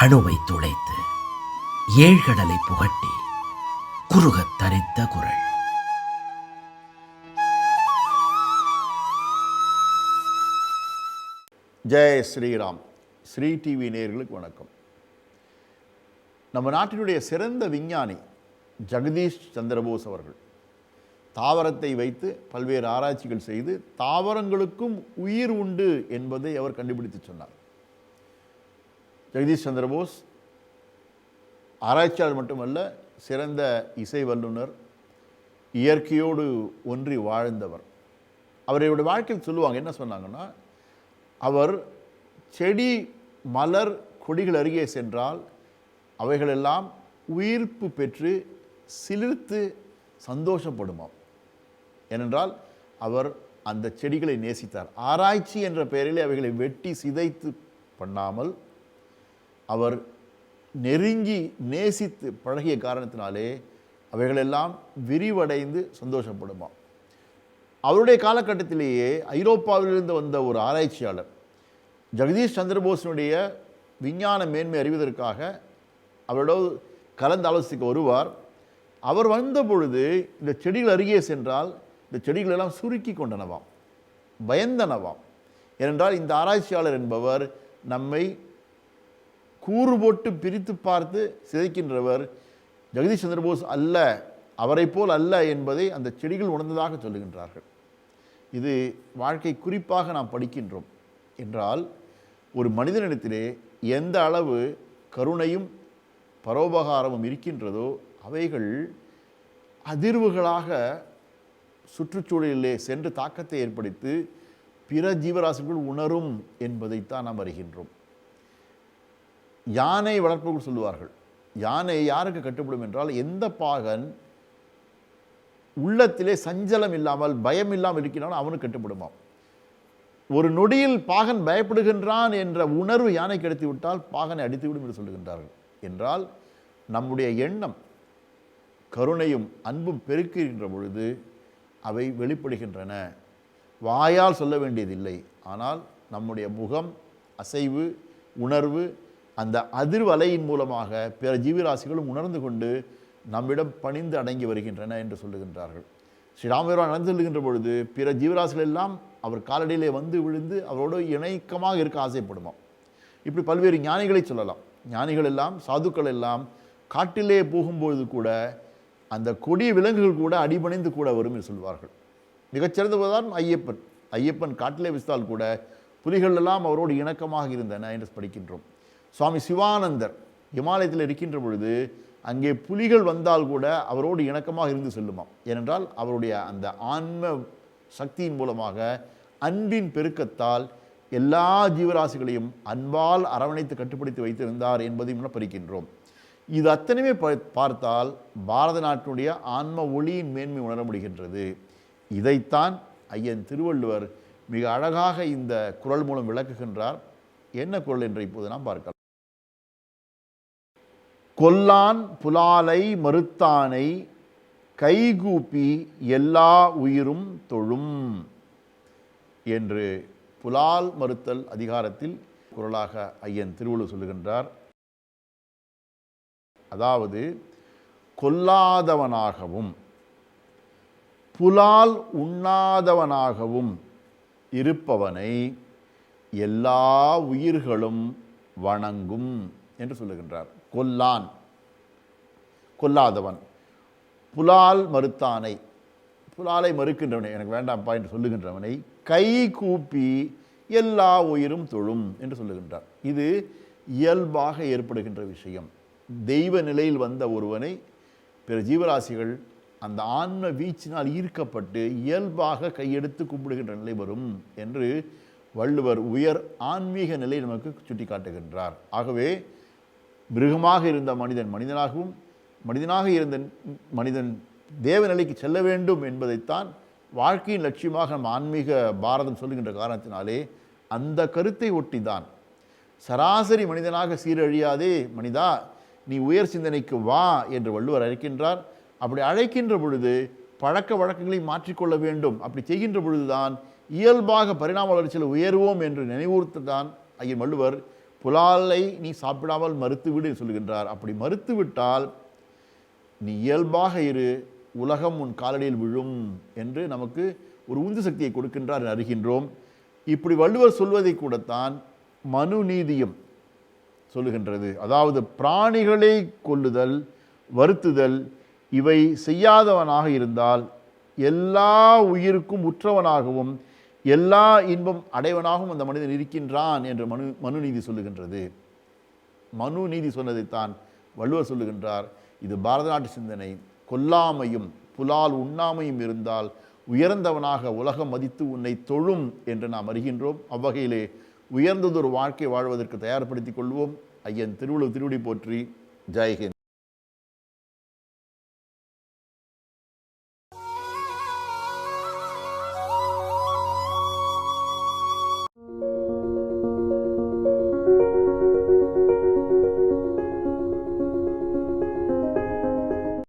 அணுவை துளைத்து ஏழ்கடலை புகட்டி குறுகத் தரித்த குரல். ஜெய் ஸ்ரீராம். ஸ்ரீ டிவி நேர்களுக்கு வணக்கம். நம்ம நாட்டினுடைய சிறந்த விஞ்ஞானி ஜெகதீஷ் சந்திரபோஸ் அவர்கள் தாவரத்தை வைத்து பல்வேறு ஆராய்ச்சிகள் செய்து தாவரங்களுக்கும் உயிர் உண்டு என்பதை அவர் கண்டுபிடித்து சொன்னார். ஜெகதீஷ் சந்திரபோஸ் ஆராய்ச்சியாளர் மட்டுமல்ல சிறந்த இசை வல்லுனர் இயற்கையோடு ஒன்றி வாழ்ந்தவர். அவருடைய வாழ்க்கையில் சொல்லுவாங்க என்ன சொன்னாங்கன்னா அவர் செடி மலர் கொடிகள் அருகே சென்றால் அவைகளெல்லாம் உயிர்ப்பு பெற்று சிலிர்த்து சந்தோஷப்படுமாம் ஏனென்றால் அவர் அந்த செடிகளை நேசித்தார். ஆராய்ச்சி என்ற பெயரிலே அவைகளை வெட்டி சிதைத்து பண்ணாமல் அவர் நெருங்கி நேசித்து பழகிய காரணத்தினாலே அவைகளெல்லாம் விரிவடைந்து சந்தோஷப்படுமா. அவருடைய காலகட்டத்திலேயே ஐரோப்பாவிலிருந்து வந்த ஒரு ஆராய்ச்சியாளர் ஜெகதீஷ் சந்திரபோஸினுடைய விஞ்ஞான மேன்மை அறிவதற்காக அவரோடு கலந்து ஆலோசிக்க வருவார். அவர் வந்த பொழுது இந்த செடிகள் அருகே சென்றால் இந்த செடிகள் எல்லாம் சுருக்கி கொண்டனவாம் பயந்தனவாம். ஏனென்றால் இந்த ஆராய்ச்சியாளர் என்பவர் நம்மை கூறு போட்டு பிரித்து பார்த்து சிதைக்கின்றவர் ஜெகதீஷ் சந்திரபோஸ் அல்ல அவரைப் போல் அல்ல என்பதை அந்த செடிகள் உணர்ந்ததாக சொல்லுகின்றார்கள். இது வாழ்க்கை குறிப்பாக நாம் படிக்கின்றோம் என்றால் ஒரு மனிதனிடத்திலே எந்த அளவு கருணையும் பரோபகாரமும் இருக்கின்றதோ அவைகள் அதிர்வுகளாக சுற்றுச்சூழலிலே சென்று தாக்கத்தை ஏற்படுத்தி பிற ஜீவராசிகள் உணரும் என்பதைத்தான் நாம் அறிகின்றோம். யானை வளர்ப்புகள் சொல்லுவார்கள். யானை யாருக்கு கட்டுப்படும் என்றால் எந்த பாகன் உள்ளத்திலே சஞ்சலம் இல்லாமல் பயம் இல்லாமல் இருக்கிறானோ அவனுக்கு கட்டுப்படுமாம். ஒரு நொடியில் பாகன் பயப்படுகின்றான் என்ற உணர்வு யானை கிடைத்து விட்டால் பாகனை அடித்துவிடும் என்று சொல்லுகின்றார்கள். என்றால் நம்முடைய எண்ணம் கருணையும் அன்பும் பெருக்குகின்ற பொழுது அவை வெளிப்படுகின்றன. வாயால் சொல்ல வேண்டியதில்லை. ஆனால் நம்முடைய முகம் அசைவு உணர்வு அந்த அதிர்வலையின் மூலமாக பிற ஜீவராசிகளும் உணர்ந்து கொண்டு நம்மிடம் பணிந்து அடங்கி வருகின்றன என்று சொல்லுகின்றார்கள். ஸ்ரீராமபெருமான் நடந்து செல்கின்ற பொழுது பிற ஜீவராசிகள் எல்லாம் அவர் காலடியிலே வந்து விழுந்து அவரோடு இணக்கமாக இருக்க ஆசைப்படுமாம் இப்படி பல்வேறு ஞானிகளை சொல்லலாம். ஞானிகள் எல்லாம் சாதுக்கள் எல்லாம் காட்டிலே போகும்பொழுது கூட அந்த கொடிய விலங்குகள் கூட அடிபணிந்து கூட வரும் என்று சொல்வார்கள். மிகச்சிறந்தவர்தான் ஐயப்பன். ஐயப்பன் காட்டிலே விசித்தால் கூட புலிகள் எல்லாம் அவரோடு இணக்கமாக இருந்தன என்று படிக்கின்றோம். சுவாமி சிவானந்தர் இமாலயத்தில் இருக்கின்ற பொழுது அங்கே புலிகள் வந்தால் கூட அவரோடு இணக்கமாக இருந்து செல்லுமாம். ஏனென்றால் அவருடைய அந்த ஆன்ம சக்தியின் மூலமாக அன்பின் பெருக்கத்தால் எல்லா ஜீவராசிகளையும் அன்பால் அரவணைத்து கட்டுப்படுத்தி வைத்திருந்தார் என்பதையும் நாம் படிக்கின்றோம். இது அத்தனையுமே ப- பார்த்தால் பாரத நாட்டினுடைய ஆன்ம ஒளியின் மேன்மை உணர முடிகின்றது. இதைத்தான் ஐயன் திருவள்ளுவர் மிக அழகாக இந்த குரல் மூலம் விளக்குகின்றார். என்ன குரல் என்று இப்போது நாம் பார்க்கலாம். கொல்லான் புலாலை மறுத்தானை கைகூப்பி எல்லா உயிரும் தொழும் என்று புலால் மறுத்தல் அதிகாரத்தில் குரலாக ஐயன் திருவள்ளுவர் சொல்லுகின்றார். அதாவது கொல்லாதவனாகவும் புலால் உண்ணாதவனாகவும் இருப்பவனை எல்லா உயிர்களும் வணங்கும் என்று சொல்லுகின்றார். கொல்லான். கொல்லாதவன். புலால் மறுத்தானை. புலாலை மறுக்கின்றவனை. எனக்கு வேண்டாம்ப்பா என்று சொல்லுகின்றவனை கை கூப்பி எல்லா உயிரும் தொழும் என்று சொல்லுகின்றார். இது இயல்பாக ஏற்படுகின்ற விஷயம். தெய்வ நிலையில் வந்த ஒருவனை பிற ஜீவராசிகள் அந்த ஆன்ம வீச்சினால் ஈர்க்கப்பட்டு இயல்பாக கையெடுத்து கும்பிடுகின்ற நிலை வரும் என்று வள்ளுவர் உயர் ஆன்மீக நிலை நமக்கு சுட்டி காட்டுகின்றார் ஆகவே மிருகமாக இருந்த மனிதன் மனிதனாகவும் மனிதனாக இருந்த மனிதன் தேவநிலைக்கு செல்ல வேண்டும் என்பதைத்தான் வாழ்க்கையின் லட்சியமாக நம்ம ஆன்மீக பாரதம் சொல்லுகின்ற காரணத்தினாலே அந்த கருத்தை ஒட்டி தான் சராசரி மனிதனாக சீரழியாதே மனிதா நீ உயர் சிந்தனைக்கு வா என்று வள்ளுவர் அழைக்கின்றார். அப்படி அழைக்கின்ற பொழுது பழக்க வழக்கங்களை மாற்றிக்கொள்ள வேண்டும். அப்படி செய்கின்ற பொழுதுதான் இயல்பாக பரிணாம வளர்ச்சியில் உயர்வோம் என்று நினைவூர்த்துதான் ஐயன் வள்ளுவர். புலாலை நீ சாப்பிடாமல் மறுத்துவிடு என்று சொல்கின்றார். அப்படி மறுத்துவிட்டால் நீ இயல்பாக இரு உலகம் உன் காலடியில் விழும் என்று நமக்கு ஒரு உந்து சக்தியை கொடுக்கின்றார் அறிகின்றோம். இப்படி வள்ளுவர் சொல்வதை கூடத்தான் மனு நீதியும் சொல்லுகின்றது. அதாவது பிராணிகளை கொல்லுதல் வருத்துதல் இவை செய்யாதவனாக இருந்தால் எல்லா உயிருக்கும் உற்றவனாகவும் எல்லா இன்பம் அடைவனாகவும் அந்த மனிதன் இருக்கின்றான் என்று மனு மனு நீதி சொல்லுகின்றது. மனு நீதி சொன்னதைத்தான் வள்ளுவர் சொல்லுகின்றார். இது பாரத நாட்டு சிந்தனை. கொல்லாமையும் புலால் உண்ணாமையும் இருந்தால் உயர்ந்தவனாக உலகம் மதித்து உன்னை தொழும் என்று நாம் அறிகின்றோம். அவ்வகையிலே உயர்ந்ததொரு வாழ்க்கை வாழ்வதற்கு தயார்படுத்திக் கொள்வோம். ஐயன் திருவள்ளுவர் திருவடி போற்றி. ஜெய்ஹிந்த்